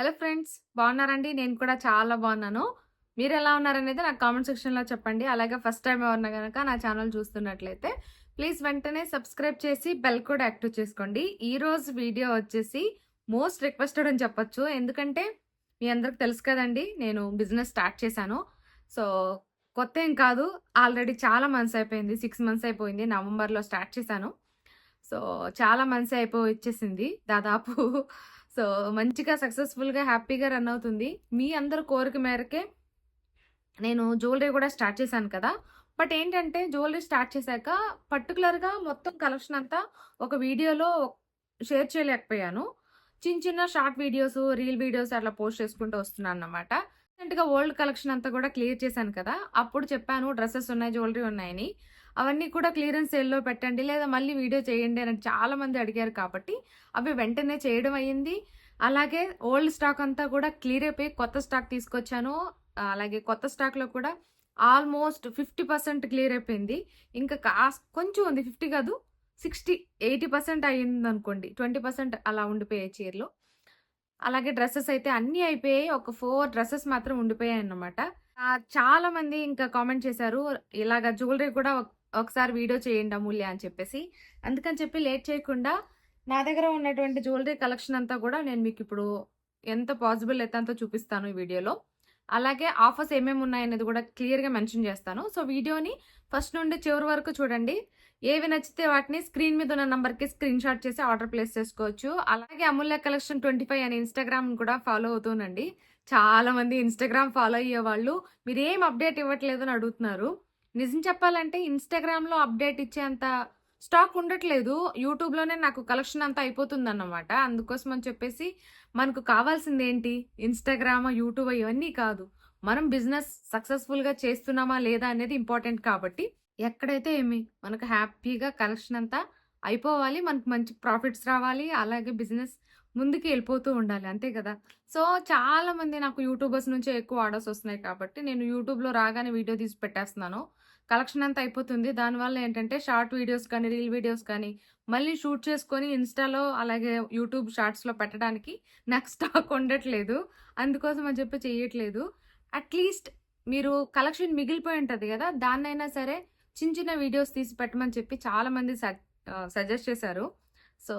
Hello friends బాగున్నారండి? నేను కూడా చాలా బాగున్నాను. మీరు ఎలా ఉన్నారనేది నాకు కామెంట్ సెక్షన్లో చెప్పండి. అలాగే ఫస్ట్ టైం ఎవరన్నా కనుక నా ఛానల్ చూస్తున్నట్లయితే ప్లీజ్ వెంటనే సబ్స్క్రైబ్ చేసి బెల్ కూడా యాక్టివ్ చేసుకోండి. ఈరోజు వీడియో వచ్చేసి మోస్ట్ రిక్వెస్టెడ్ అని చెప్పొచ్చు. ఎందుకంటే మీ అందరికి తెలుసు కదండి నేను బిజినెస్ స్టార్ట్ చేశాను. సో కొత్త ఏం కాదు. ఆల్రెడీ చాలా మంత్స్ అయిపోయింది. సిక్స్ మంత్స్ అయిపోయింది. నవంబర్లో స్టార్ట్ చేశాను. సో చాలా మంత్స్ అయిపోయి వచ్చేసింది. దాదాపు సో మంచిగా సక్సెస్ఫుల్గా హ్యాపీగా రన్ అవుతుంది. మీ అందరు కోరిక మేరకే నేను జ్యువెలరీ కూడా స్టార్ట్ చేశాను కదా. బట్ ఏంటంటే జ్యువెలరీ స్టార్ట్ చేశాక పర్టికులర్గా మొత్తం కలెక్షన్ అంతా ఒక వీడియోలో షేర్ చేయలేకపోయాను. చిన్న చిన్న షార్ట్ వీడియోస్ రీల్ వీడియోస్ అట్లా పోస్ట్ చేసుకుంటూ వస్తున్నాను అనమాట రీసెంట్గా ఓల్డ్ కలెక్షన్ అంతా కూడా క్లియర్ చేశాను కదా. అప్పుడు చెప్పాను డ్రెస్సెస్ ఉన్నాయి జ్యువెలరీ ఉన్నాయని అవన్నీ కూడా క్లియరెన్స్ సేల్లో పెట్టండి లేదా మళ్ళీ వీడియో చేయండి అని చాలా మంది అడిగారు కాబట్టి అవి వెంటనే చేయడం అయ్యింది. అలాగే ఓల్డ్ స్టాక్ అంతా కూడా క్లియర్ అయిపోయి కొత్త స్టాక్ తీసుకొచ్చాను. అలాగే కొత్త స్టాక్లో కూడా ఆల్మోస్ట్ ఫిఫ్టీ పర్సెంట్ క్లియర్ అయిపోయింది. ఇంకా కాస్ కొంచెం ఉంది ఫిఫ్టీ కాదు సిక్స్టీ ఎయిటీ పర్సెంట్ అయ్యింది అనుకోండి ట్వంటీ పర్సెంట్ అలా ఉండిపోయాయి చీరలు. అలాగే డ్రెస్సెస్ అయితే అన్నీ అయిపోయాయి ఒక ఫోర్ డ్రెస్సెస్ మాత్రం ఉండిపోయాయి అన్నమాట. చాలామంది చాలా మంది ఇంకా కామెంట్ చేశారు ఇలాగ జ్యువెలరీ కూడా ఒకసారి వీడియో చేయండి అమూల్య అని చెప్పేసి. అందుకని చెప్పి లేట్ చేయకుండా నా దగ్గర ఉన్నటువంటి జ్యువెలరీ కలెక్షన్ అంతా కూడా నేను మీకు ఇప్పుడు ఎంత పాసిబుల్ అయితే అంత చూపిస్తాను ఈ వీడియోలో. అలాగే ఆఫర్స్ ఏమేమి ఉన్నాయనేది కూడా క్లియర్గా మెన్షన్ చేస్తాను. సో వీడియోని ఫస్ట్ నుండి చివరి వరకు చూడండి. ఏవి నచ్చితే వాటిని స్క్రీన్ మీద ఉన్న నంబర్కి స్క్రీన్ షాట్ చేసి ఆర్డర్ ప్లేస్ చేసుకోవచ్చు. అలాగే అమూల్య కలెక్షన్ ట్వంటీ ఫైవ్ అనే ఇన్స్టాగ్రామ్ కూడా ఫాలో అవుతూనండి చాలామంది ఇన్స్టాగ్రామ్ ఫాలో అయ్యే వాళ్ళు మీరు ఏం అప్డేట్ ఇవ్వట్లేదు అని అడుగుతున్నారు. నిజం చెప్పాలంటే ఇన్స్టాగ్రామ్లో అప్డేట్ ఇచ్చేంత స్టాక్ ఉండట్లేదు. యూట్యూబ్లోనే నాకు కలెక్షన్ అంతా అయిపోతుందన్నమాట. అందుకోసం అని చెప్పేసి మనకు కావాల్సింది ఏంటి ఇన్స్టాగ్రామ్ యూట్యూబ్ ఇవన్నీ కాదు. మనం బిజినెస్ సక్సెస్ఫుల్గా చేస్తున్నామా లేదా అనేది ఇంపార్టెంట్ కాబట్టి ఎక్కడైతే ఏమి మనకు హ్యాపీగా కలెక్షన్ అంతా అయిపోవాలి మనకు మంచి ప్రాఫిట్స్ రావాలి అలాగే బిజినెస్ ముందుకు వెళ్ళిపోతూ ఉండాలి. అంతే కదా? సో చాలా మంది నాకు యూట్యూబర్స్ నుంచే ఎక్కువ ఆర్డర్స్ వస్తున్నాయి కాబట్టి నేను యూట్యూబ్లో రాగానే వీడియో తీసి పెట్టేస్తున్నాను. కలెక్షన్ అంతా అయిపోతుంది. దానివల్ల ఏంటంటే షార్ట్ వీడియోస్ కానీ రీల్ వీడియోస్ కానీ మళ్ళీ షూట్ చేసుకొని ఇన్స్టాలో అలాగే యూట్యూబ్ షార్ట్స్లో పెట్టడానికి నాకు స్టాక్ ఉండట్లేదు. అందుకోసం అని చెప్పి చేయట్లేదు అట్లీస్ట్ మీరు కలెక్షన్ మిగిలిపోయి ఉంటుంది కదా? దాన్నైనా సరే చిన్న చిన్న వీడియోస్ తీసి పెట్టమని చెప్పి చాలామంది సజెస్ట్ చేశారు. So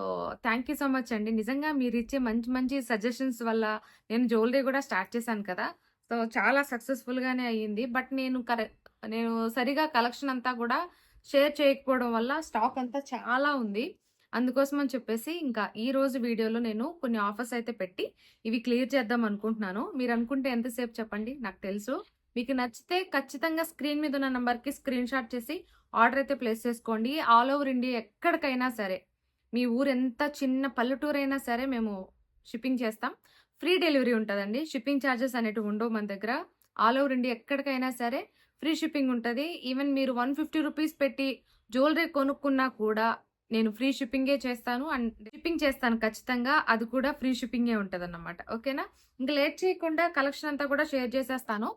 thank you so much అండి. నిజంగా మీరు ఇచ్చే మంచి మంచి సజెషన్స్ వల్ల నేను జ్యువెలరీ కూడా స్టార్ట్ చేశాను కదా. సో చాలా సక్సెస్ఫుల్గానే అయ్యింది. బట్ నేను కరె నేను సరిగా కలెక్షన్ అంతా కూడా షేర్ చేయకపోవడం వల్ల స్టాక్ అంతా చాలా ఉంది. అందుకోసం అని చెప్పేసి ఇంకా ఈ రోజు వీడియోలో నేను కొన్ని ఆఫర్స్ అయితే పెట్టి ఇవి క్లియర్ చేద్దాం అనుకుంటున్నాను. మీరు అనుకుంటే ఎంతసేపు చెప్పండి? నాకు తెలుసు. మీకు నచ్చితే ఖచ్చితంగా స్క్రీన్ మీద ఉన్న నెంబర్కి స్క్రీన్ షాట్ చేసి ఆర్డర్ అయితే ప్లేస్ చేసుకోండి. ఆల్ ఓవర్ ఇండియా ఎక్కడికైనా సరే. మీ ఊరు ఎంత చిన్న పల్లెటూరు అయినా సరే మేము షిప్పింగ్ చేస్తాం. ఫ్రీ డెలివరీ ఉంటుందండి. షిప్పింగ్ ఛార్జెస్ అనేటివి ఉండవు మన దగ్గర. ఆల్ ఓవర్ ఇండియా ఎక్కడికైనా సరే ఫ్రీ షిప్పింగ్ ఉంటుంది. ఈవెన్ మీరు వన్ ఫిఫ్టీ రూపీస్ పెట్టి జ్యువెలరీ కొనుక్కున్నా కూడా నేను ఫ్రీ షిప్పింగే చేస్తాను. అండ్ షిప్పింగ్ చేస్తాను ఖచ్చితంగా. అది కూడా ఫ్రీ షిప్పింగే ఉంటుంది అన్నమాట ఓకేనా? ఇంకా లేట్ చేయకుండా కలెక్షన్ అంతా కూడా షేర్ చేసేస్తాను.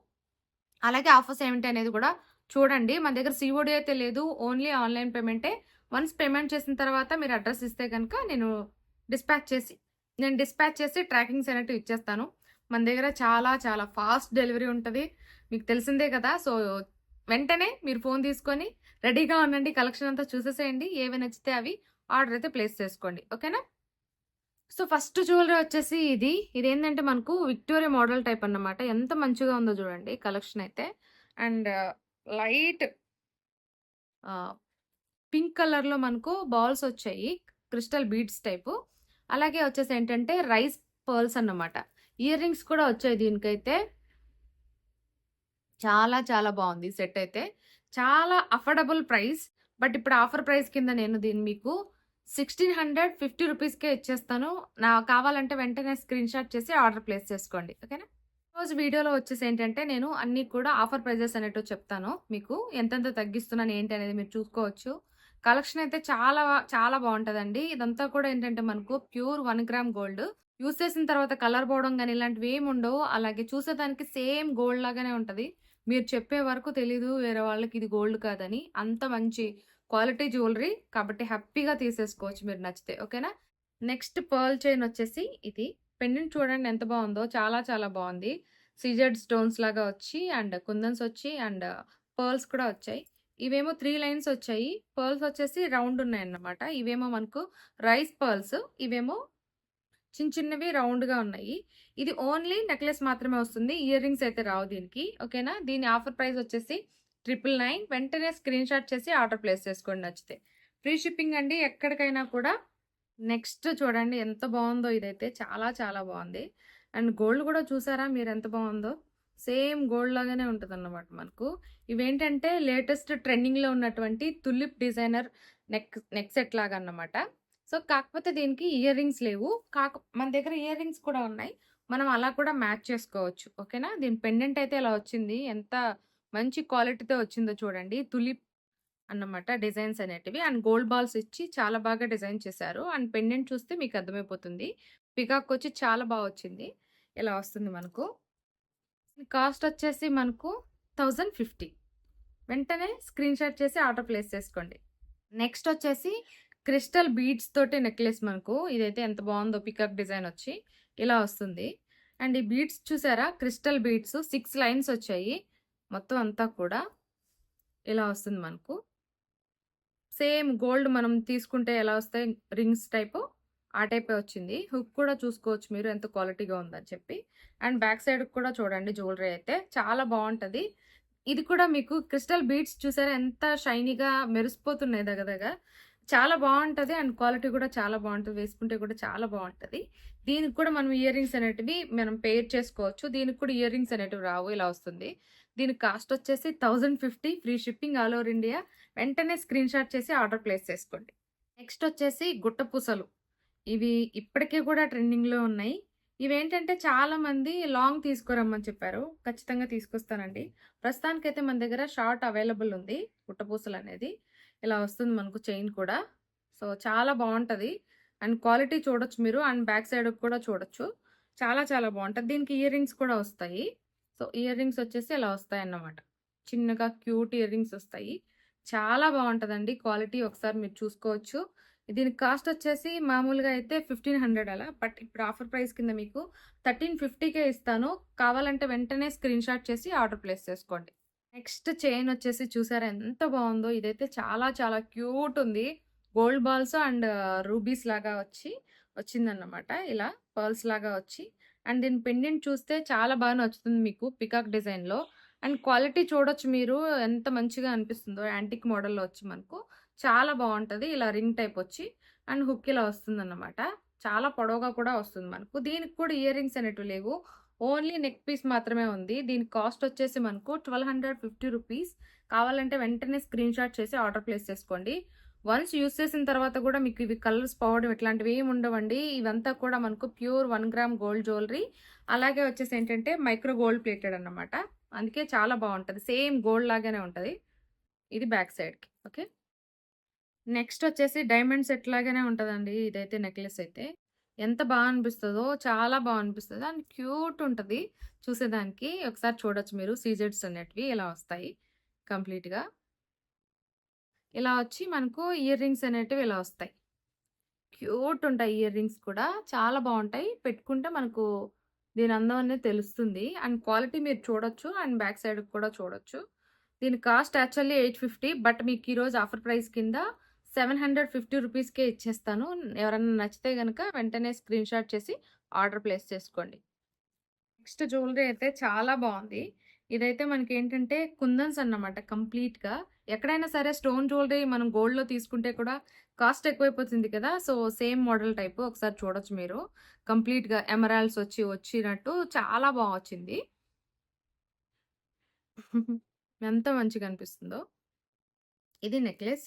అలాగే ఆఫర్స్ ఏమిటి అనేది కూడా చూడండి. మన దగ్గర సిఓడి అయితే లేదు. ఓన్లీ ఆన్లైన్ పేమెంటే. వన్స్ పేమెంట్ చేసిన తర్వాత మీరు అడ్రస్ ఇస్తే కనుక నేను డిస్పాచ్ చేసి నేను డిస్పాచ్ చేసి ట్రాకింగ్స్ అనేటివి ఇచ్చేస్తాను. మన దగ్గర చాలా చాలా ఫాస్ట్ డెలివరీ ఉంటుంది. మీకు తెలిసిందే కదా సో వెంటనే మీరు ఫోన్ తీసుకొని రెడీగా ఉండండి కలెక్షన్ అంతా చూసేసేయండి. ఏవి నచ్చితే అవి ఆర్డర్ అయితే ప్లేస్ చేసుకోండి. ఓకేనా సో ఫస్ట్ జ్యువెలరీ వచ్చేసి ఇది. ఇది ఏంటంటే మనకు విక్టోరియా మోడల్ టైప్ అన్నమాట. ఎంత మంచిగా ఉందో చూడండి కలెక్షన్ అయితే. అండ్ uh, లైట్ పింక్ కలర్లో మనకు బాల్స్ వచ్చాయి క్రిస్టల్ బీడ్స్ టైపు. అలాగే వచ్చేసి ఏంటంటే రైస్ పర్ల్స్ అన్నమాట. ఇయర్ రింగ్స్ కూడా వచ్చాయి దీనికైతే. చాలా చాలా బాగుంది సెట్ అయితే. చాలా అఫోర్డబుల్ ప్రైస్. బట్ ఇప్పుడు ఆఫర్ ప్రైస్ కింద నేను దీన్ని మీకు సిక్స్టీన్ హండ్రెడ్ ఫిఫ్టీ రూపీస్కే ఇచ్చేస్తాను. నా కావాలంటే వెంటనే స్క్రీన్ షాట్ చేసి ఆర్డర్ ప్లేస్ చేసుకోండి. ఓకేనా? రోజు వీడియోలో వచ్చేసి ఏంటంటే నేను అన్ని కూడా ఆఫర్ ప్రైజెస్ అనేటివి చెప్తాను. మీకు ఎంతెంత తగ్గిస్తున్నాను ఏంటి అనేది మీరు చూసుకోవచ్చు. కలెక్షన్ అయితే చాలా చాలా బాగుంటుందండి. ఇదంతా కూడా ఏంటంటే మనకు pure one gram gold. Use చేసిన తర్వాత కలర్ పోవడం కానీ ఇలాంటివి ఏమి ఉండవు. అలాగే చూసేదానికి సేమ్ గోల్డ్ లాగానే ఉంటుంది. మీరు చెప్పే వరకు తెలీదు వేరే వాళ్ళకి ఇది గోల్డ్ కాదని. అంత మంచి క్వాలిటీ జ్యువెలరీ కాబట్టి హ్యాపీగా తీసేసుకోవచ్చు మీరు నచ్చితే. ఓకేనా? నెక్స్ట్ పర్ల్ చైన్ వచ్చేసి ఇది. పెండెంట్ చూడండి ఎంత బాగుందో. చాలా చాలా బాగుంది. సీజెడ్ స్టోన్స్ లాగా వచ్చి అండ్ కుందన్స్ వచ్చి అండ్ పర్ల్స్ కూడా వచ్చాయి. ఇవేమో త్రీ లైన్స్ వచ్చాయి. పర్ల్స్ వచ్చేసి రౌండ్ ఉన్నాయి అన్నమాట ఇవేమో మనకు రైస్ పర్ల్స్ ఇవేమో చిన్న చిన్నవి రౌండ్గా ఉన్నాయి. ఇది ఓన్లీ నెక్లెస్ మాత్రమే వస్తుంది. ఇయర్ రింగ్స్ అయితే రావు దీనికి. ఓకేనా? దీని ఆఫర్ ప్రైస్ వచ్చేసి ట్రిపుల్ నైన్. వెంటనే స్క్రీన్ షాట్ చేసి ఆర్డర్ ప్లేస్ చేసుకోండి నచ్చితే. ఫ్రీ షిప్పింగ్ అండి. ఎక్కడికైనా కూడా నెక్స్ట్ చూడండి ఎంత బాగుందో ఇదైతే. చాలా చాలా బాగుంది. అండ్ గోల్డ్ కూడా చూసారా? మీరు ఎంత బాగుందో. సేమ్ గోల్డ్ లాగానే ఉంటుంది అన్నమాట మనకు. ఇవేంటంటే లేటెస్ట్ ట్రెండింగ్లో ఉన్నటువంటి tulip designer neck neck set లాగా అన్నమాట సో కాకపోతే దీనికి ఇయర్ రింగ్స్ లేవు. కాక మన దగ్గర ఇయర్ రింగ్స్ కూడా ఉన్నాయి. మనం అలా కూడా మ్యాచ్ చేసుకోవచ్చు. ఓకేనా? దీని పెండెంట్ అయితే ఇలా వచ్చింది? ఎంత మంచి క్వాలిటీతో వచ్చిందో చూడండి. తులిప్ అన్నమాట డిజైన్స్ అనేటివి. అండ్ గోల్డ్ బాల్స్ ఇచ్చి చాలా బాగా డిజైన్ చేశారు. అండ్ పెండెంట్ చూస్తే మీకు అర్థమైపోతుంది. పికాక్ వచ్చి చాలా బాగా వచ్చింది. ఇలా వస్తుంది మనకు? కాస్ట్ వచ్చేసి మనకు థౌజండ్ ఫిఫ్టీ. వెంటనే స్క్రీన్ షాట్ చేసి ఆర్డర్ ప్లేస్ చేసుకోండి. నెక్స్ట్ వచ్చేసి క్రిస్టల్ బీడ్స్ తోటి నెక్లెస్ మనకు ఇదైతే ఎంత బాగుందో పికప్ డిజైన్ వచ్చి ఇలా వస్తుంది. అండ్ ఈ బీడ్స్ చూసారా? క్రిస్టల్ బీడ్స్ సిక్స్ లైన్స్ వచ్చాయి. మొత్తం అంతా కూడా ఇలా వస్తుంది మనకు. సేమ్ గోల్డ్ మనం తీసుకుంటే ఎలా వస్తాయి? రింగ్స్ టైపు ఆ టైపే వచ్చింది. హుక్ కూడా చూసుకోవచ్చు మీరు ఎంత క్వాలిటీగా ఉందని చెప్పి. అండ్ బ్యాక్ సైడ్ కూడా చూడండి జ్యువెలరీ అయితే. చాలా బాగుంటుంది. ఇది కూడా మీకు క్రిస్టల్ బీడ్స్ చూసారా? ఎంత షైనీగా మెరిసిపోతున్నాయి దగ్గర చాలా బాగుంటుంది అండ్ క్వాలిటీ కూడా చాలా బాగుంటుంది. వేసుకుంటే కూడా చాలా బాగుంటుంది. దీనికి కూడా మనం ఇయర్ రింగ్స్ అనేటివి మనం పేర్ చేసుకోవచ్చు. దీనికి కూడా ఇయర్ రింగ్స్ అనేటివి రావు. ఇలా వస్తుంది. దీని కాస్ట్ వచ్చేసి thousand fifty. Free shipping all over India. వెంటనే స్క్రీన్ షాట్ చేసి ఆర్డర్ ప్లేస్ చేసుకోండి. నెక్స్ట్ వచ్చేసి గుట్ట పూసలు. ఇవి ఇప్పటికే కూడా ట్రెండింగ్లో ఉన్నాయి. ఇవేంటంటే చాలామంది లాంగ్ తీసుకురమ్మని చెప్పారు. ఖచ్చితంగా తీసుకొస్తానండి. ప్రస్తుతానికైతే మన దగ్గర షార్ట్ అవైలబుల్ ఉంది. పుట్టపూసలు అనేది. ఇలా వస్తుంది మనకు చైన్ కూడా. సో చాలా బాగుంటుంది. అండ్ క్వాలిటీ చూడొచ్చు మీరు. అండ్ బ్యాక్ సైడ్ కూడా చూడొచ్చు. చాలా చాలా బాగుంటుంది. దీనికి ఇయర్ రింగ్స్ కూడా వస్తాయి. సో ఇయర్ రింగ్స్ వచ్చేసి ఇలా వస్తాయి అన్నమాట చిన్నగా క్యూట్ ఇయర్ రింగ్స్ వస్తాయి. చాలా బాగుంటుందండి క్వాలిటీ. ఒకసారి మీరు చూసుకోవచ్చు. దీని కాస్ట్ వచ్చేసి మామూలుగా అయితే ఫిఫ్టీన్ హండ్రెడ్ అలా. బట్ ఇప్పుడు ఆఫర్ ప్రైస్ కింద మీకు థర్టీన్ ఫిఫ్టీకే ఇస్తాను. కావాలంటే వెంటనే స్క్రీన్ షాట్ చేసి ఆర్డర్ ప్లేస్ చేసుకోండి. నెక్స్ట్ చైన్ వచ్చేసి చూసారా ఎంత బాగుందో. ఇదైతే చాలా చాలా క్యూట్ ఉంది. గోల్డ్ బాల్స్ అండ్ రూబీస్ లాగా వచ్చి వచ్చిందన్నమాట. ఇలా పర్ల్స్ లాగా వచ్చి. అండ్ దీని పెండెంట్ చూస్తే చాలా బాగా నచ్చుతుంది మీకు పికాక్ డిజైన్లో. అండ్ క్వాలిటీ చూడొచ్చు మీరు. ఎంత మంచిగా అనిపిస్తుందో యాంటిక్ మోడల్లో వచ్చి మనకు. చాలా బాగుంటుంది. ఇలా రింగ్ టైప్ వచ్చి అండ్ హుక్ ఇలా వస్తుందన్నమాట. చాలా పొడవుగా కూడా వస్తుంది మనకు. దీనికి కూడా ఇయర్ రింగ్స్ అనేటివి లేవు. ఓన్లీ నెక్ పీస్ మాత్రమే ఉంది. దీని కాస్ట్ వచ్చేసి మనకు ట్వెల్వ్ హండ్రెడ్ ఫిఫ్టీ రూపీస్. కావాలంటే వెంటనే స్క్రీన్ షాట్ చేసి ఆర్డర్ ప్లేస్ చేసుకోండి. వన్స్ యూస్ చేసిన తర్వాత కూడా మీకు ఇవి కలర్స్ పోవడం ఇట్లాంటివి ఏమి ఉండవండి. ఇవంతా కూడా మనకు pure one gram gold jewellery. అలాగే వచ్చేసి ఏంటంటే మైక్రో గోల్డ్ ప్లేటెడ్ అన్నమాట. అందుకే చాలా బాగుంటుంది. సేమ్ గోల్డ్ లాగానే ఉంటుంది. ఇది బ్యాక్ సైడ్కి. ఓకే? నెక్స్ట్ వచ్చేసి డైమండ్ సెట్ లాగానే ఉంటుందండి ఇదైతే నెక్లెస్ అయితే. ఎంత బాగా అనిపిస్తుందో చాలా బాగా అనిపిస్తుంది. అండ్ క్యూట్ ఉంటుంది చూసేదానికి. ఒకసారి చూడొచ్చు మీరు సీజెడ్స్ అనేటివి ఇలా వస్తాయి కంప్లీట్గా. ఇలా వచ్చి మనకు ఇయర్ రింగ్స్ అనేటివి ఇలా వస్తాయి. క్యూట్ ఉంటాయి ఇయర్ రింగ్స్ కూడా. చాలా బాగుంటాయి. పెట్టుకుంటే మనకు దీని అందం అనేది తెలుస్తుంది. అండ్ క్వాలిటీ మీరు చూడొచ్చు. అండ్ బ్యాక్ సైడ్ కూడా చూడొచ్చు. దీని cost actually eight fifty. But మీకు ఈరోజు ఆఫర్ ప్రైస్ కింద సెవెన్ హండ్రెడ్ ఫిఫ్టీ రూపీస్కే ఇచ్చేస్తాను. ఎవరైనా నచ్చితే కనుక వెంటనే స్క్రీన్ షాట్ చేసి ఆర్డర్ ప్లేస్ చేసుకోండి. నెక్స్ట్ జ్యువెలరీ అయితే చాలా బాగుంది. ఇదైతే మనకి ఏంటంటే కుందన్స్ అన్నమాట కంప్లీట్గా. ఎక్కడైనా సరే స్టోన్ జ్యువెలరీ మనం గోల్డ్లో తీసుకుంటే కూడా కాస్ట్ ఎక్కువైపోతుంది కదా సో సేమ్ మోడల్ టైప్ ఒకసారి చూడొచ్చు మీరు. కంప్లీట్గా ఎమరాల్స్ వచ్చి వచ్చినట్టు చాలా బాగా వచ్చింది. ఎంత మంచిగా అనిపిస్తుందో. ఇది నెక్లెస్.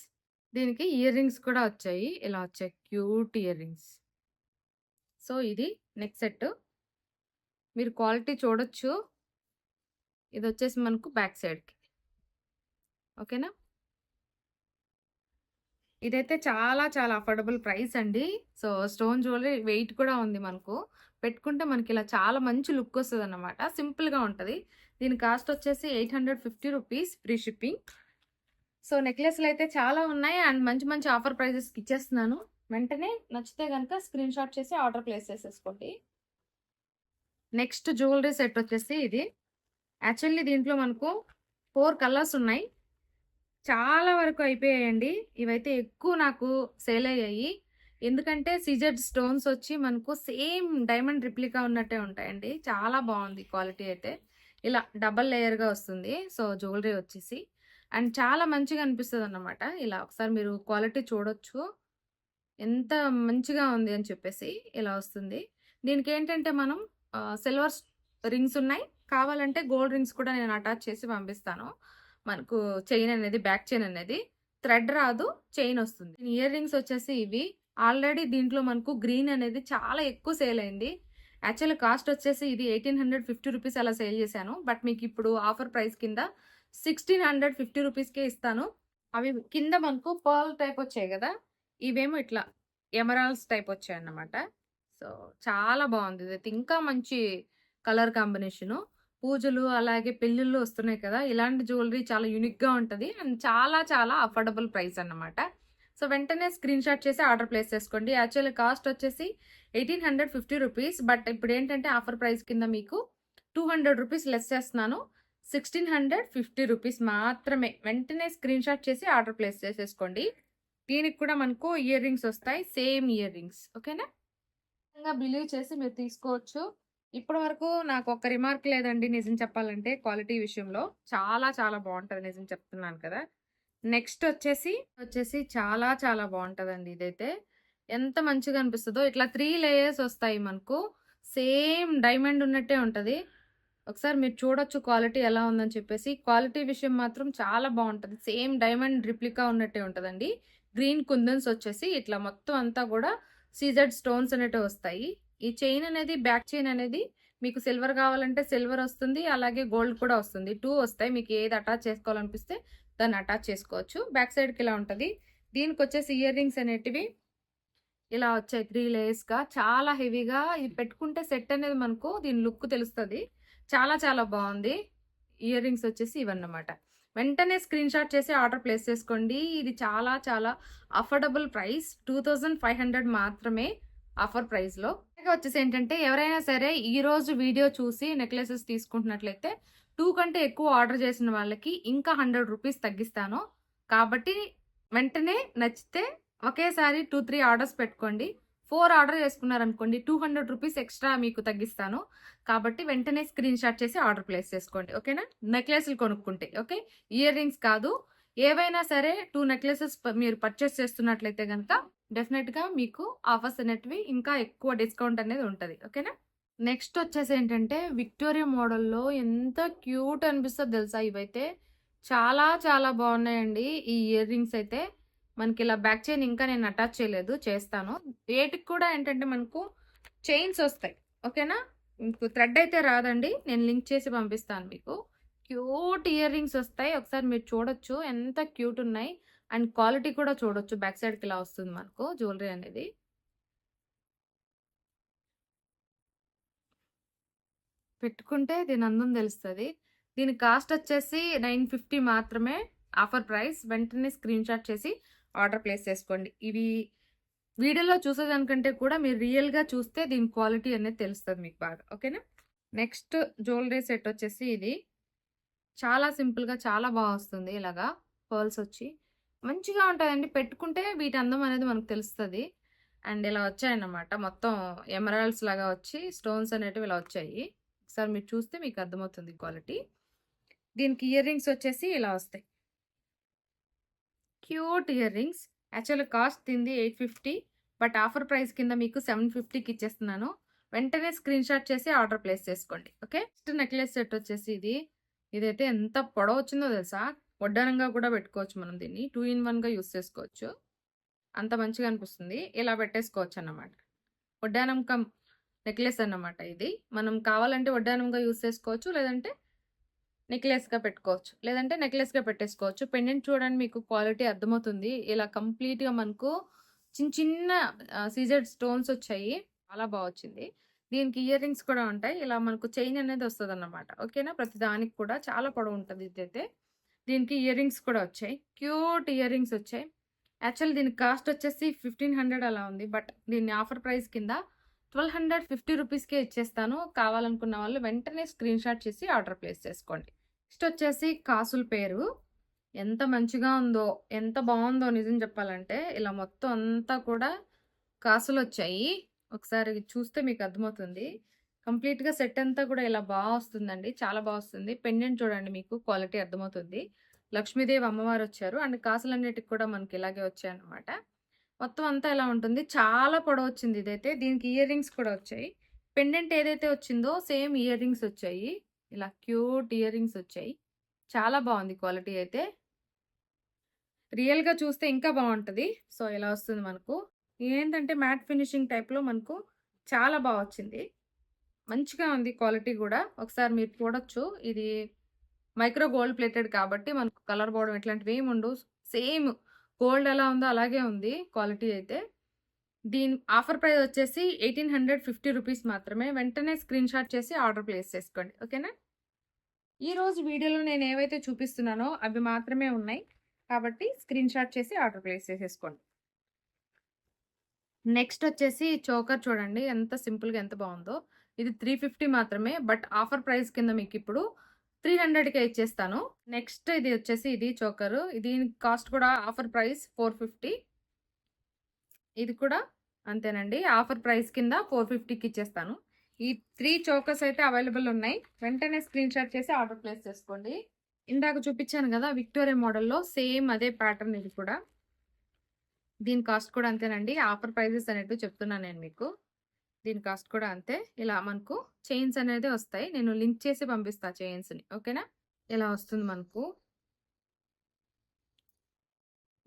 దీనికి ఇయర్ రింగ్స్ కూడా వచ్చాయి. ఇలా వచ్చాయి. Cute earrings. సో ఇది నెక్ సెట్. మీరు క్వాలిటీ చూడొచ్చు. ఇది వచ్చేసి మనకు బ్యాక్ సైడ్కి. ఓకేనా? ఇదైతే చాలా చాలా అఫోర్డబుల్ ప్రైస్ అండి. సో స్టోన్ జ్యువెలరీ వెయిట్ కూడా ఉంది మనకు. పెట్టుకుంటే మనకి ఇలా చాలా మంచి లుక్ వస్తుంది అనమాట సింపుల్గా ఉంటుంది. దీని కాస్ట్ వచ్చేసి eight hundred fifty rupees free shipping. So నెక్లెస్లు అయితే చాలా ఉన్నాయి. అండ్ మంచి మంచి ఆఫర్ ప్రైజెస్కి ఇచ్చేస్తున్నాను. వెంటనే నచ్చితే కనుక స్క్రీన్ షాట్ చేసి ఆర్డర్ ప్లేస్ చేసేసుకోండి. నెక్స్ట్ జ్యువెలరీ సెట్ వచ్చేసి ఇది. యాక్చువల్లీ దీంట్లో మనకు ఫోర్ కలర్స్ ఉన్నాయి. చాలా వరకు అయిపోయాయండి. ఇవైతే ఎక్కువ నాకు సేల్ అయ్యాయి. ఎందుకంటే సిజెడ్ స్టోన్స్ వచ్చి మనకు సేమ్ డైమండ్ రిప్లికా ఉన్నట్టే ఉంటాయండి. చాలా బాగుంది క్వాలిటీ అయితే. ఇలా డబల్ లేయర్గా వస్తుంది. సో జ్యువెలరీ వచ్చేసి అండ్ చాలా మంచిగా అనిపిస్తుంది అన్నమాట ఇలా ఒకసారి మీరు క్వాలిటీ చూడొచ్చు. ఎంత మంచిగా ఉంది అని చెప్పేసి ఇలా వస్తుంది. దీనికి ఏంటంటే మనం సిల్వర్ రింగ్స్ ఉన్నాయి. కావాలంటే గోల్డ్ రింగ్స్ కూడా నేను అటాచ్ చేసి పంపిస్తాను. మనకు చైన్ అనేది బ్యాక్ చైన్ అనేది. థ్రెడ్ రాదు చైన్ వస్తుంది. ఇయర్ రింగ్స్ వచ్చేసి ఇవి. ఆల్రెడీ దీంట్లో మనకు గ్రీన్ అనేది చాలా ఎక్కువ సేల్ అయింది. యాక్చువల్ కాస్ట్ వచ్చేసి ఇది ఎయిటీన్ హండ్రెడ్ ఫిఫ్టీ రూపీస్ అలా సేల్ చేశాను. బట్ మీకు ఇప్పుడు ఆఫర్ ప్రైస్ కింద సిక్స్టీన్ హండ్రెడ్ ఫిఫ్టీ రూపీస్కే ఇస్తాను. అవి కింద మనకు పర్ల్ టైప్ వచ్చాయి కదా ఇవేమో ఇట్లా ఎమరాల్స్ టైప్ వచ్చాయి అన్నమాట. సో చాలా బాగుంది ఇది. ఇంకా మంచి కలర్ కాంబినేషను. పూజలు అలాగే పెళ్ళిళ్ళు వస్తున్నాయి కదా ఇలాంటి జ్యువెలరీ చాలా యూనిక్గా ఉంటుంది అండ్ చాలా చాలా అఫోర్డబుల్ ప్రైస్ అన్నమాట. సో వెంటనే స్క్రీన్ షాట్ చేసి ఆర్డర్ ప్లేస్ చేసుకోండి. యాక్చువల్లీ కాస్ట్ వచ్చేసి eighteen hundred fifty rupees but ఇప్పుడు ఏంటంటే ఆఫర్ ప్రైస్ కింద మీకు టూ హండ్రెడ్ రూపీస్ లెస్ చేస్తున్నాను. సిక్స్టీన్ హండ్రెడ్ ఫిఫ్టీ రూపీస్ మాత్రమే. వెంటనే స్క్రీన్ షాట్ చేసి ఆర్డర్ ప్లేస్ చేసేసుకోండి. దీనికి కూడా మనకు ఇయర్ రింగ్స్ వస్తాయి. Same earrings. ఓకేనా? బిలీవ్ చేసి మీరు తీసుకోవచ్చు. ఇప్పటి వరకు నాకు ఒక రిమార్క్ లేదండి నిజం చెప్పాలంటే క్వాలిటీ విషయంలో. చాలా చాలా బాగుంటుంది నిజం చెప్తున్నాను కదా. నెక్స్ట్ వచ్చేసి వచ్చేసి చాలా చాలా బాగుంటుందండి ఇదైతే. ఎంత మంచిగా అనిపిస్తుందో. ఇట్లా త్రీ లేయర్స్ వస్తాయి మనకు. సేమ్ డైమండ్ ఉన్నట్టే ఉంటుంది. ఒకసారి మీరు చూడొచ్చు క్వాలిటీ ఎలా ఉందని చెప్పేసి. క్వాలిటీ విషయం మాత్రం చాలా బాగుంటుంది. సేమ్ డైమండ్ రిప్లికా ఉన్నట్టే ఉంటుందండి. గ్రీన్ కుందన్స్ వచ్చేసి ఇట్లా మొత్తం అంతా కూడా సీజెడ్ స్టోన్స్ అనేవి వస్తాయి. ఈ చైన్ అనేది బ్యాక్ చైన్ అనేది మీకు సిల్వర్ కావాలంటే సిల్వర్ వస్తుంది. అలాగే గోల్డ్ కూడా వస్తుంది. టూ వస్తాయి. మీకు ఏది అటాచ్ చేసుకోవాలనిపిస్తే దాన్ని అటాచ్ చేసుకోవచ్చు. బ్యాక్ సైడ్కి ఇలా ఉంటుంది. దీనికి వచ్చేసి ఇయర్ రింగ్స్ అనేటివి ఇలా వచ్చాయి. త్రీ లేయర్స్గా. చాలా హెవీగా. ఇది పెట్టుకుంటే సెట్ అనేది మనకు దీని లుక్ తెలుస్తుంది. చాలా చాలా బాగుంది. ఇయర్ రింగ్స్ వచ్చేసి ఇవన్నమాట. వెంటనే స్క్రీన్ షాట్ చేసి ఆర్డర్ ప్లేస్ చేసుకోండి. ఇది చాలా చాలా affordable price. Two thousand five hundred మాత్రమే ఆఫర్ ప్రైస్లో. వచ్చేసి ఏంటంటే ఎవరైనా సరే ఈ రోజు వీడియో చూసి నెక్లెసెస్ తీసుకుంటున్నట్లయితే టూ కంటే ఎక్కువ ఆర్డర్ చేసిన వాళ్ళకి ఇంకా హండ్రెడ్ రూపీస్ తగ్గిస్తాను. కాబట్టి వెంటనే నచ్చితే ఒకేసారి టూ త్రీ ఆర్డర్స్ పెట్టుకోండి. ఫోర్ ఆర్డర్ చేసుకున్నారనుకోండి టూ హండ్రెడ్ రూపీస్ ఎక్స్ట్రా మీకు తగ్గిస్తాను. కాబట్టి వెంటనే స్క్రీన్ షాట్ చేసి ఆర్డర్ ప్లేస్ చేసుకోండి. ఓకేనా? నెక్లెస్లు కొనుక్కుంటే ఓకే? ఇయర్ రింగ్స్ కాదు. ఏవైనా సరే టూ నెక్లెసెస్ మీరు పర్చేస్ చేస్తున్నట్లయితే కనుక డెఫినెట్గా మీకు ఆఫర్స్ అనేటివి ఇంకా ఎక్కువ డిస్కౌంట్ అనేది ఉంటుంది. ఓకేనా? నెక్స్ట్ వచ్చేసి ఏంటంటే విక్టోరియా మోడల్లో ఎంత క్యూట్ అనిపిస్తుందో తెలుసా? ఇవైతే చాలా చాలా బాగున్నాయండి. ఈ ఇయర్ రింగ్స్ అయితే మనకి ఇలా బ్యాక్ చైన్ ఇంకా నేను అటాచ్ చేయలేదు చేస్తాను. వేటికి కూడా ఏంటంటే మనకు చైన్స్ వస్తాయి. ఓకేనా మీకు థ్రెడ్ అయితే రాదండి. నేను లింక్ చేసి పంపిస్తాను మీకు. క్యూట్ ఇయర్ రింగ్స్ వస్తాయి. ఒకసారి మీరు చూడొచ్చు. ఎంత క్యూట్ ఉన్నాయి. అండ్ క్వాలిటీ కూడా చూడొచ్చు. బ్యాక్ సైడ్కి ఇలా వస్తుంది మనకు జ్యువెలరీ అనేది. పెట్టుకుంటే దీని అందం తెలుస్తుంది. దీని కాస్ట్ వచ్చేసి నైన్ ఫిఫ్టీ మాత్రమే. ఆఫర్ ప్రైస్ వెంటనే స్క్రీన్ షాట్ చేసి ఆర్డర్ ప్లేస్ చేసుకోండి. ఇవి వీడియోలో చూసేదానికంటే కూడా మీరు రియల్గా చూస్తే దీని క్వాలిటీ అనేది తెలుస్తుంది మీకు బాగా. ఓకేనా? నెక్స్ట్ జ్యువెలరీ సెట్ వచ్చేసి ఇది. చాలా సింపుల్గా చాలా బాగా వస్తుంది ఇలాగా పర్ల్స్ వచ్చి. మంచిగా ఉంటుందండి పెట్టుకుంటే వీటి అందం అనేది మనకు తెలుస్తుంది. అండ్ ఇలా వచ్చాయన్నమాట. మొత్తం ఎమరాల్డ్స్ లాగా వచ్చి స్టోన్స్ అనేటివి ఇలా వచ్చాయి. ఒకసారి మీరు చూస్తే మీకు అర్థమవుతుంది క్వాలిటీ. దీనికి ఇయర్ రింగ్స్ వచ్చేసి ఇలా వస్తాయి. Cute earrings. యాక్చువల్గా కాస్ట్ తింది eight fifty but offer price కింద మీకు సెవెన్ ఫిఫ్టీకి ఇచ్చేస్తున్నాను. వెంటనే స్క్రీన్ షాట్ చేసి ఆర్డర్ ప్లేస్ చేసుకోండి. ఓకే? నెక్స్ట్ నెక్లెస్ సెట్ వచ్చేసి ఇది. ఇదైతే ఎంత పొడవ వచ్చిందో తెలుసా? వడ్డానంగా కూడా పెట్టుకోవచ్చు మనం దీన్ని. టూ ఇన్ వన్గా యూస్ చేసుకోవచ్చు. అంత మంచిగా అనిపిస్తుంది. ఇలా పెట్టేసుకోవచ్చు అన్నమాట. వడ్డానం కమ్ నెక్లెస్ అన్నమాట ఇది. మనం కావాలంటే వడ్డానంగా యూస్ చేసుకోవచ్చు. లేదంటే నెక్లెస్గా పెట్టుకోవచ్చు. లేదంటే నెక్లెస్గా పెట్టేసుకోవచ్చు. పెండెంట్ చూడండి మీకు క్వాలిటీ అర్థమవుతుంది. ఇలా కంప్లీట్గా మనకు చిన్న చిన్న సీజెడ్ స్టోన్స్ వచ్చాయి. చాలా బాగా వచ్చింది. దీనికి ఇయర్ రింగ్స్ కూడా ఉంటాయి. ఇలా మనకు చైన్ అనేది వస్తుంది అన్నమాట ఓకేనా? ప్రతి దానికి కూడా చాలా పొడవు ఉంటుంది ఇదైతే. దీనికి ఇయర్ రింగ్స్ కూడా వచ్చాయి. క్యూట్ ఇయర్ రింగ్స్ వచ్చాయి. యాక్చువల్ దీని కాస్ట్ వచ్చేసి ఫిఫ్టీన్ హండ్రెడ్ అలా ఉంది. బట్ దీన్ని ఆఫర్ ప్రైస్ కింద ట్వెల్వ్ హండ్రెడ్ ఫిఫ్టీ రూపీస్కే ఇచ్చేస్తాను. కావాలనుకున్న వాళ్ళు వెంటనే స్క్రీన్ షాట్ చేసి ఆర్డర్ ప్లేస్ చేసుకోండి. నెక్స్ట్ వచ్చేసి కాసుల పేరు. ఎంత మంచిగా ఉందో ఎంత బాగుందో నిజం చెప్పాలంటే ఇలా మొత్తం అంతా కూడా కాసులు వచ్చాయి ఒకసారి చూస్తే మీకు అర్థమవుతుంది. కంప్లీట్గా సెట్ అంతా కూడా ఇలా బాగా వస్తుందండి. చాలా బాగా వస్తుంది. పెండెంట్ చూడండి మీకు క్వాలిటీ అర్థమవుతుంది. లక్ష్మీదేవి అమ్మవారు వచ్చారు. అండ్ కాసులన్నిటికి కూడా మనకి ఇలాగే వచ్చాయి అన్నమాట మొత్తం అంతా ఇలా ఉంటుంది? చాలా పొడవు వచ్చింది ఇదైతే. దీనికి ఇయర్ రింగ్స్ కూడా వచ్చాయి. పెండెంట్ ఏదైతే వచ్చిందో సేమ్ ఇయర్ రింగ్స్ వచ్చాయి. ఇలా క్యూట్ ఇయర్ రింగ్స్ వచ్చాయి. చాలా బాగుంది క్వాలిటీ అయితే. రియల్గా చూస్తే ఇంకా బాగుంటుంది. సో ఇలా వస్తుంది మనకు. ఏంటంటే మ్యాట్ ఫినిషింగ్ టైప్లో మనకు చాలా బాగా వచ్చింది. మంచిగా ఉంది క్వాలిటీ కూడా. ఒకసారి మీరు చూడొచ్చు. ఇది మైక్రో గోల్డ్ ప్లేటెడ్ కాబట్టి మనకు కలర్ పోవడం ఇట్లాంటివి ఏమి ఉండవు. సేమ్ గోల్డ్ ఎలా ఉందో అలాగే ఉంది క్వాలిటీ అయితే. దీని ఆఫర్ ప్రైస్ వచ్చేసి ఎయిటీన్ హండ్రెడ్ ఫిఫ్టీ రూపీస్ మాత్రమే. వెంటనే స్క్రీన్ షాట్ చేసి ఆర్డర్ ప్లేస్ చేసుకోండి. ఓకేనా? ఈరోజు వీడియోలో నేను ఏవైతే చూపిస్తున్నానో అవి మాత్రమే ఉన్నాయి. కాబట్టి స్క్రీన్ షాట్ చేసి ఆర్డర్ ప్లేస్ చేసేసుకోండి. నెక్స్ట్ వచ్చేసి చోకర్ చూడండి. ఎంత సింపుల్గా ఎంత బాగుందో. ఇది త్రీ ఫిఫ్టీ మాత్రమే. బట్ ఆఫర్ ప్రైస్ కింద మీకు ఇప్పుడు త్రీ హండ్రెడ్కే ఇచ్చేస్తాను. నెక్స్ట్ ఇది వచ్చేసి ఇది చోకర్. దీని కాస్ట్ కూడా ఆఫర్ ప్రైస్ ఫోర్ ఫిఫ్టీ. ఇది కూడా అంతేనండి. ఆఫర్ ప్రైస్ కింద ఫోర్ ఫిఫ్టీకి ఇచ్చేస్తాను. ఈ త్రీ చోకర్స్ అయితే అవైలబుల్ ఉన్నాయి. వెంటనే స్క్రీన్ షాట్ చేసి ఆర్డర్ ప్లేస్ చేసుకోండి. ఇందాక చూపించాను కదా విక్టోరియా మోడల్లో సేమ్ అదే ప్యాటర్న్ ఇది కూడా. దీని కాస్ట్ కూడా అంతేనండి. ఆఫర్ ప్రైజెస్ అనేట్టు చెప్తున్నాను నేను మీకు. దీని కాస్ట్ కూడా అంతే. ఇలా మనకు చైన్స్ అనేది వస్తాయి. నేను లింక్ చేసి పంపిస్తా చైన్స్ని. ఓకేనా? ఇలా వస్తుంది మనకు.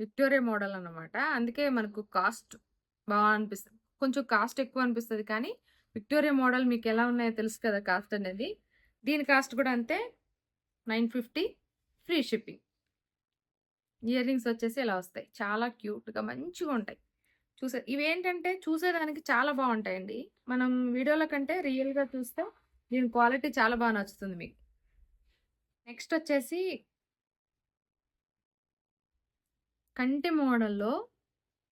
విక్టోరియా మోడల్ అన్నమాట. అందుకే మనకు కాస్ట్ బాగా అనిపిస్తుంది కొంచెం కాస్ట్ ఎక్కువ అనిపిస్తుంది కానీ విక్టోరియా మోడల్ మీకు ఎలా ఉన్నాయో తెలుసు కదా కాస్ట్ అనేది. దీని కాస్ట్ కూడా అంతే nine fifty free shipping. Earrings వచ్చేసి ఇలా వస్తాయి. చాలా క్యూట్గా మంచిగా ఉంటాయి. చూసే ఇవేంటంటే చూసేదానికి చాలా బాగుంటాయండి. మనం వీడియోల కంటే రియల్గా చూస్తే దీని క్వాలిటీ చాలా బాగా నచ్చుతుంది మీకు. నెక్స్ట్ వచ్చేసి కంటి మోడల్లో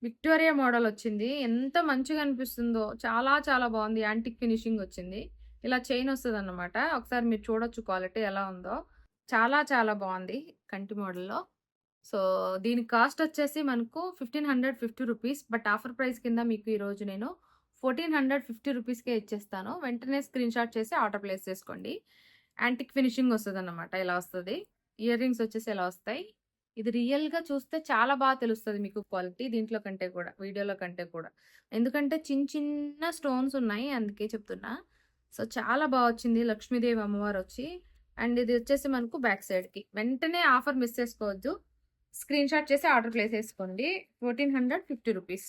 విక్టోరియా మోడల్ వచ్చింది. ఎంత మంచిగా అనిపిస్తుందో చాలా చాలా బాగుంది. యాంటిక్ ఫినిషింగ్ వచ్చింది. ఇలా చైన్ వస్తుంది అన్నమాట ఒకసారి మీరు చూడొచ్చు క్వాలిటీ ఎలా ఉందో. చాలా చాలా బాగుంది కంటి మోడల్లో. సో దీని కాస్ట్ వచ్చేసి మనకు fifteen hundred fifty rupees. But offer price కింద మీకు ఈరోజు నేను ఫోర్టీన్ హండ్రెడ్ ఫిఫ్టీ రూపీస్కే ఇచ్చేస్తాను. వెంటనే స్క్రీన్ షాట్ చేసి ఆర్డర్ ప్లేస్ చేసుకోండి. యాంటిక్ ఫినిషింగ్ వస్తుంది అన్నమాట ఇలా వస్తుంది? ఇయర్ రింగ్స్ వచ్చేసి ఇలా వస్తాయి? ఇది రియల్గా చూస్తే చాలా బాగా తెలుస్తుంది మీకు క్వాలిటీ దీంట్లో కంటే కూడా వీడియోలో కంటే కూడా. ఎందుకంటే చిన్న చిన్న స్టోన్స్ ఉన్నాయి అందుకే చెప్తున్నా. సో చాలా బాగా వచ్చింది లక్ష్మీదేవి అమ్మవారు వచ్చి. అండ్ ఇది వచ్చేసి మనకు బ్యాక్ సైడ్కి. వెంటనే ఆఫర్ మిస్ చేసుకోవద్దు. స్క్రీన్ షాట్ చేసి ఆర్డర్ ప్లేస్ చేసుకోండి. Fourteen hundred fifty rupees.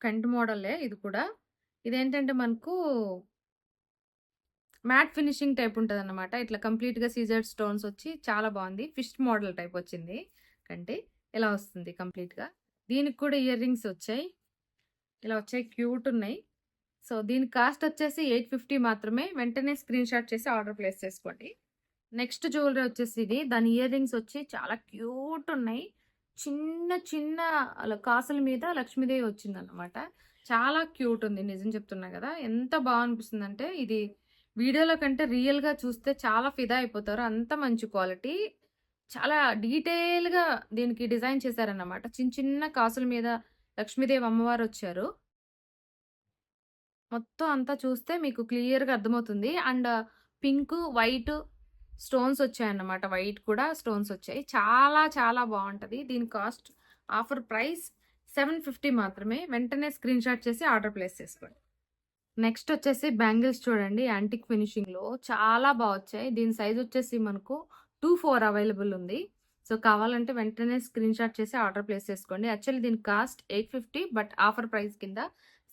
Can't మోడలే ఇది కూడా. ఇదేంటంటే మనకు మ్యాట్ ఫినిషింగ్ టైప్ ఉంటుంది అనమాట ఇట్లా కంప్లీట్గా సీజర్ స్టోన్స్ వచ్చి చాలా బాగుంది. ఫిష్ మోడల్ టైప్ వచ్చింది. కంటే ఇలా వస్తుంది కంప్లీట్గా. దీనికి కూడా ఇయర్ రింగ్స్ వచ్చాయి. ఇలా వచ్చాయి. క్యూట్ ఉన్నాయి. సో దీని కాస్ట్ వచ్చేసి ఎయిట్ ఫిఫ్టీ మాత్రమే. వెంటనే స్క్రీన్ షాట్ చేసి ఆర్డర్ ప్లేస్ చేసుకోండి. నెక్స్ట్ జ్యువెలరీ వచ్చేసి ఇది. దాని ఇయర్ రింగ్స్ వచ్చి చాలా క్యూట్ ఉన్నాయి. చిన్న చిన్న అలా కాసుల మీద లక్ష్మీదేవి వచ్చిందన్నమాట. చాలా క్యూట్ ఉంది. నిజం చెప్తున్నా కదా. ఎంత బాగా అనిపిస్తుంది అంటే ఇది వీడియోలో కంటే రియల్గా చూస్తే చాలా ఫిదా అయిపోతారు. అంత మంచి క్వాలిటీ. చాలా డీటెయిల్గా దీనికి డిజైన్ చేశారన్నమాట. చిన్న చిన్న కాసుల మీద లక్ష్మీదేవి అమ్మవారు వచ్చారు. మొత్తం అంతా చూస్తే మీకు క్లియర్గా అర్థమవుతుంది. అండ్ పింక్ వైట్ స్టోన్స్ వచ్చాయన్నమాట. వైట్ కూడా స్టోన్స్ వచ్చాయి. చాలా చాలా బాగుంటుంది. దీని cost offer price seven fifty మాత్రమే. వెంటనే స్క్రీన్ షాట్ చేసి ఆర్డర్ ప్లేస్ చేసుకోండి. నెక్స్ట్ వచ్చేసి బ్యాంగిల్స్ చూడండి యాంటిక్ ఫినిషింగ్లో. చాలా బాగా వచ్చాయి. దీని సైజ్ వచ్చేసి మనకు టూ ఫోర్ అవైలబుల్ ఉంది. సో కావాలంటే వెంటనే స్క్రీన్ షాట్ చేసి ఆర్డర్ ప్లేస్ చేసుకోండి. యాక్చువల్లీ దీని cost eight fifty but offer price కింద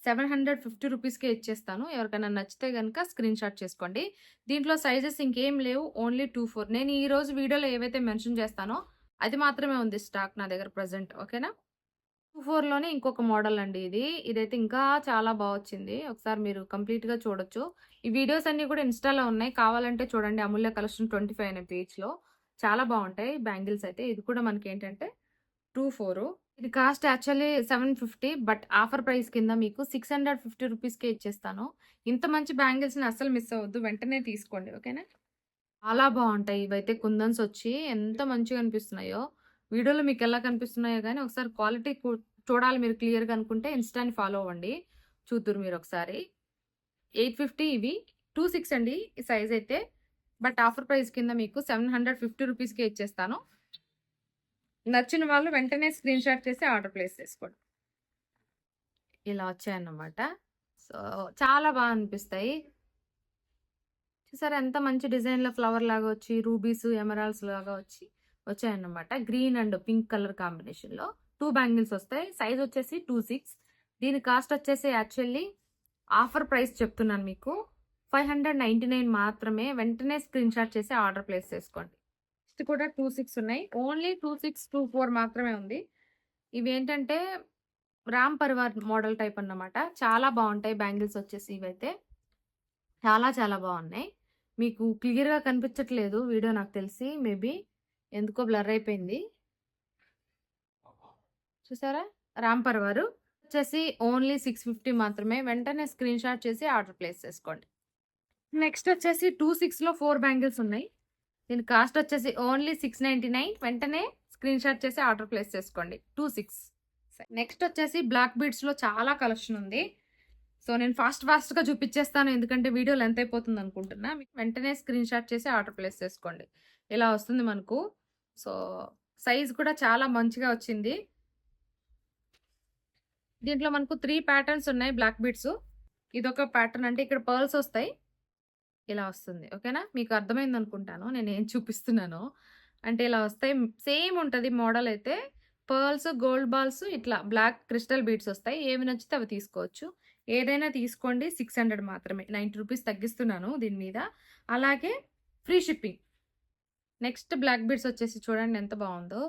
సెవెన్ హండ్రెడ్ ఫిఫ్టీ రూపీస్కే ఇచ్చేస్తాను. ఎవరికైనా నచ్చితే కనుక స్క్రీన్ షాట్ చేసుకోండి. దీంట్లో సైజెస్ ఇంకేం లేవు ఓన్లీ టూ ఫోర్. నేను ఈరోజు వీడియోలో ఏవైతే మెన్షన్ చేస్తానో అది మాత్రమే ఉంది స్టాక్ నా దగ్గర ప్రజెంట్. ఓకేనా? ఫోర్లోనే ఇంకొక మోడల్ అండి ఇది ఇదైతే ఇంకా చాలా బాగా వచ్చింది ఒకసారి మీరు కంప్లీట్గా చూడొచ్చు ఈ వీడియోస్ అన్నీ కూడా ఇన్స్టాలో ఉన్నాయి కావాలంటే చూడండి అమూల్య కలెక్షన్ ట్వంటీ ఫైవ్ అనే పేజ్లో చాలా బాగుంటాయి బ్యాంగిల్స్ అయితే ఇది కూడా మనకి ఏంటంటే టూ ఫోరు ఇది cost actually 750 but offer price కింద మీకు 650 రూపీస్‌కే ఇచ్చేస్తాను. ఇంత మంచి బ్యాంగిల్స్‌ని అస్సలు మిస్ అవ్వద్దు. వెంటనే తీసుకోండి. ఓకేనా? చాలా బాగుంటాయి ఇవైతే కుందన్స్ వచ్చి ఎంత మంచిగా అనిపిస్తున్నాయో. వీడియోలో ఎలా కనిపిస్తున్నాయో కానీ ఒకసారి క్వాలిటీ చూడాలి మీరు క్లియర్‌గా అనుకుంటే ఇన్‌స్టాని ఫాలో అవ్వండి. చూద్దురు మీరొకసారి. 850 ఇవి. 26 అండి ఈ సైజ్ అయితే. బట్ ఆఫర్ ప్రైస్ కింద మీకు సెవెన్ హండ్రెడ్ ఫిఫ్టీ రూపీస్కి ఇచ్చేస్తాను. నచ్చిన వాళ్ళు వెంటనే స్క్రీన్ షాట్ చేసి ఆర్డర్ ప్లేస్ చేసుకోండి. ఇలా వచ్చాయన్నమాట. సో, చాలా బాగా అనిపిస్తాయి. చూసారా ఎంత మంచి డిజైన్‌లో ఫ్లవర్ లాగా వచ్చి రూబీస్, ఎమరాల్స్ లాగా వచ్చి వచ్చాయన్నమాట. గ్రీన్ అండ్ పింక్ కలర్ కాంబినేషన్‌లో టూ బ్యాంగిల్స్ వస్తాయి. సైజ్ వచ్చేసి 26 దీని కాస్ట్ వచ్చేసి యాక్చువల్లీ ఆఫర్ ప్రైస్ చెప్తున్నాను మీకు. 599 మాత్రమే. వెంటనే స్క్రీన్ షాట్ చేసి ఆర్డర్ ప్లేస్ చేసుకోండి. నెక్స్ట్ కూడా 26 ఉన్నాయి. ఓన్లీ 26, 24 మాత్రమే ఉంది. ఇవి ఏంటంటే రామ్ పరివార్ మోడల్ టైప్ అన్నమాట. చాలా బాగుంటాయి బ్యాంగిల్స్ వచ్చేసి ఇవైతే. చాలా చాలా బాగున్నాయి మీకు క్లియర్‌గా కనిపించట్లేదు వీడియో నాకు తెలిసి మేబీ ఎందుకో బ్లర్ అయిపోయింది. చూసారా? రాంపర్ వారు వచ్చేసి ఓన్లీ 650 మాత్రమే. వెంటనే స్క్రీన్ షాట్ చేసి ఆర్డర్ ప్లేస్ చేసుకోండి. నెక్స్ట్ వచ్చేసి 26లో 4 బ్యాంగిల్స్ ఉన్నాయి. దీని కాస్ట్ వచ్చేసి ఓన్లీ 699 వెంటనే స్క్రీన్ షాట్ చేసి ఆర్డర్ ప్లేస్ చేసుకోండి. 26 నెక్స్ట్ వచ్చేసి బ్లాక్ బీడ్స్‌లో చాలా కలెక్షన్ ఉంది. సో, నేను ఫాస్ట్ ఫాస్ట్‌గా చూపించేస్తాను. ఎందుకంటే వీడియో లెంత్ అయిపోతుంది అనుకుంటున్నా. మీకు వెంటనే స్క్రీన్‌షాట్ చేసి ఆర్డర్ ప్లేస్ చేసుకోండి. ఇలా వస్తుంది మనకు. సో, సైజ్ కూడా చాలా మంచిగా వచ్చింది. దీంట్లో మనకు త్రీ ప్యాటర్న్స్ ఉన్నాయి బ్లాక్ బీడ్స్. ఇదొక ప్యాటర్న్ అంటే ఇక్కడ పర్ల్స్ వస్తాయి. ఇలా వస్తుంది. ఓకేనా? మీకు అర్థమైంది అనుకుంటాను. నేను ఏం చూపిస్తున్నాను అంటే ఇలా వస్తాయి. సేమ్ ఉంటుంది మోడల్ అయితే. పర్ల్స్, గోల్డ్ బాల్స్ ఇట్లా బ్లాక్ క్రిస్టల్ బీడ్స్ వస్తాయి. ఏమి నచ్చితే అవి తీసుకోవచ్చు. ఏదైనా తీసుకోండి 600 మాత్రమే. 90 రూపీస్ తగ్గిస్తున్నాను దీని మీద. అలాగే free shipping. Next black beads వచ్చేసి చూడండి ఎంత బాగుందో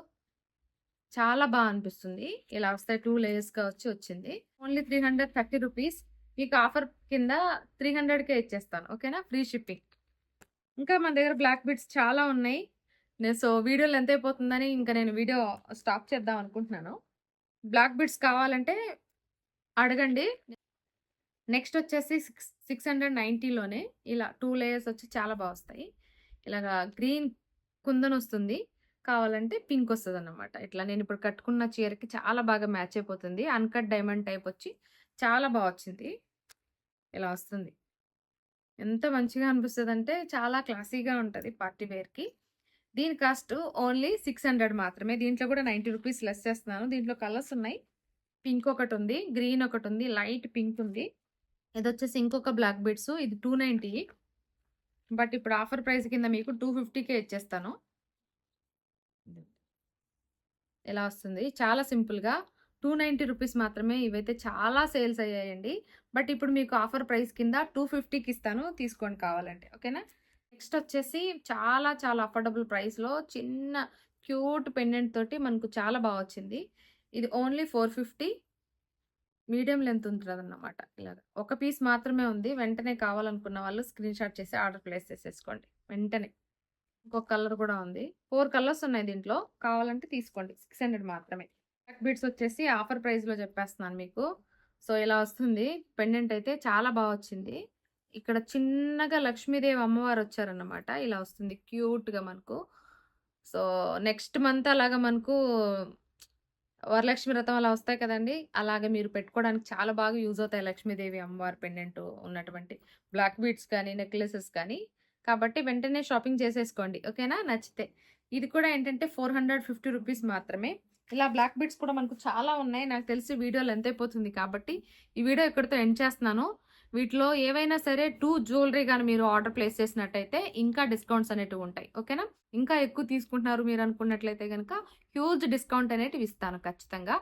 చాలా బాగా అనిపిస్తుంది. ఇలా వస్తే టూ లేయర్స్‌గా వచ్చి వచ్చింది. Only 330 rupees. మీకు ఆఫర్ కింద 300కే ఇచ్చేస్తాను. ఓకేనా? Free shipping. ఇంకా మన దగ్గర బ్లాక్ బీడ్స్ చాలా ఉన్నాయి. నేను సో, వీడియో లెంత్ అయిపోతుందని ఇంకా నేను వీడియో స్టాప్ చేద్దాం అనుకుంటున్నాను. బ్లాక్ బీడ్స్ కావాలంటే అడగండి. నెక్స్ట్ వచ్చేసి సిక్స్ 690లోనే ఇలా టూ లేయర్స్ వచ్చి చాలా బాగా వస్తాయి. ఇలాగా గ్రీన్ కుందన్ వస్తుంది. కావాలంటే పింక్ వస్తుంది అన్నమాట ఇట్లా నేను ఇప్పుడు కట్టుకున్న చీరకి చాలా బాగా మ్యాచ్ అయిపోతుంది. అన్‌కట్ డైమండ్ టైప్ వచ్చి చాలా బాగా వచ్చింది. ఇలా వస్తుంది. ఎంత మంచిగా అనిపిస్తుంది అంటే చాలా క్లాసీగా ఉంటుంది పార్టీ వేర్‌కి. దీని కాస్ట్ ఓన్లీ 600 మాత్రమే. దీంట్లో కూడా 90 రూపీస్ లెస్ చేస్తున్నాను. దీంట్లో కలర్స్ ఉన్నాయి. పింక్ ఒకటి ఉంది గ్రీన్ ఒకటి ఉంది లైట్ పింక్ ఉంది. ఇది వచ్చేసి ఇంకొక బ్లాక్ బీడ్స్. ఇది 290 బట్ ఇప్పుడు ఆఫర్ ప్రైస్ కింద మీకు 250కే ఇచ్చేస్తాను. ఎలా వస్తుంది. చాలా సింపుల్‌గా 290 రూపీస్ మాత్రమే. ఇవైతే చాలా సేల్స్ అయ్యాయండి. బట్ ఇప్పుడు మీకు ఆఫర్ ప్రైస్ కింద 250కి ఇస్తాను. తీసుకోండి కావాలంటే. ఓకేనా? నెక్స్ట్ వచ్చేసి చాలా చాలా అఫోర్డబుల్ ప్రైస్‌లో చిన్న క్యూట్ పెండెంట్ తోటి మనకు చాలా బాగా వచ్చింది. ఇది ఓన్లీ 450 మీడియం లెంత్ ఉంటుంది అన్నమాట ఇలాగ. ఒక పీస్ మాత్రమే ఉంది. వెంటనే కావాలనుకున్న వాళ్ళు స్క్రీన్ షాట్ చేసి ఆర్డర్ ప్లేస్ చేసేసుకోండి. వెంటనే. ఇంకొక కలర్ కూడా ఉంది. ఫోర్ కలర్స్ ఉన్నాయి దీంట్లో. కావాలంటే తీసుకోండి. 600 మాత్రమే. బ్లాక్ బీడ్స్ వచ్చేసి ఆఫర్ ప్రైస్‌లో చెప్పేస్తున్నాను మీకు. సో, ఇలా వస్తుంది. పెండెంట్ అయితే చాలా బాగా వచ్చింది. ఇక్కడ చిన్నగా లక్ష్మీదేవి అమ్మవారు వచ్చారన్నమాట. ఇలా వస్తుంది క్యూట్‌గా మనకు. సో, నెక్స్ట్ మంత్ అలాగా మనకు వరలక్ష్మి వ్రతం అలా వస్తాయి కదండీ! అలాగే మీరు పెట్టుకోవడానికి చాలా బాగా యూజ్ అవుతాయి లక్ష్మీదేవి అమ్మవారి పెండెంట్ ఉన్నటువంటి బ్లాక్ బీడ్స్ కానీ, నెక్లెసెస్ కానీ. కాబట్టి వెంటనే షాపింగ్ చేసేసుకోండి. ఓకేనా? నచ్చితే. ఇది కూడా ఏంటంటే 450 రూపీస్ మాత్రమే. ఇలా బ్లాక్ బీడ్స్ కూడా మనకు చాలా ఉన్నాయి. నాకు తెలిసి వీడియో లెంత్ అయిపోతుంది కాబట్టి ఈ వీడియో ఇక్కడితో ఎండ్ చేస్తున్నాను. వీటిలో ఏవైనా సరే టూ జ్యువెలరీ కానీ మీరు ఆర్డర్ ప్లేస్ చేసినట్టయితే ఇంకా డిస్కౌంట్స్ అనేటివి ఉంటాయి. ఓకేనా? ఇంకా ఎక్కువ తీసుకుంటున్నారు మీరు అనుకున్నట్లయితే కనుక హ్యూజ్ డిస్కౌంట్ అనేటివి ఇస్తాను ఖచ్చితంగా.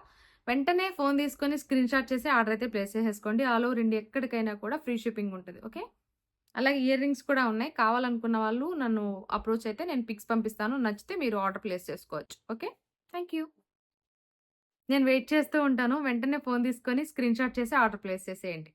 వెంటనే ఫోన్ తీసుకొని స్క్రీన్ షాట్ చేసి ఆర్డర్ అయితే ప్లేస్ చేసేసుకోండి. ఆల్ ఓవర్ ఇండియా ఎక్కడికైనా కూడా ఫ్రీ షిప్పింగ్ ఉంటుంది ఓకే? అలాగే ఇయర్ రింగ్స్ కూడా ఉన్నాయి. కావాలనుకున్న వాళ్ళు నన్ను అప్రోచ్ అయితే నేను పిక్స్ పంపిస్తాను. నచ్చితే మీరు ఆర్డర్ ప్లేస్ చేసుకోవచ్చు. ఓకే? Thank you. నేను వెయిట్ చేస్తూ ఉంటాను. వెంటనే ఫోన్ తీసుకొని స్క్రీన్ షాట్ చేసి ఆర్డర్ ప్లేస్ చేసేయండి.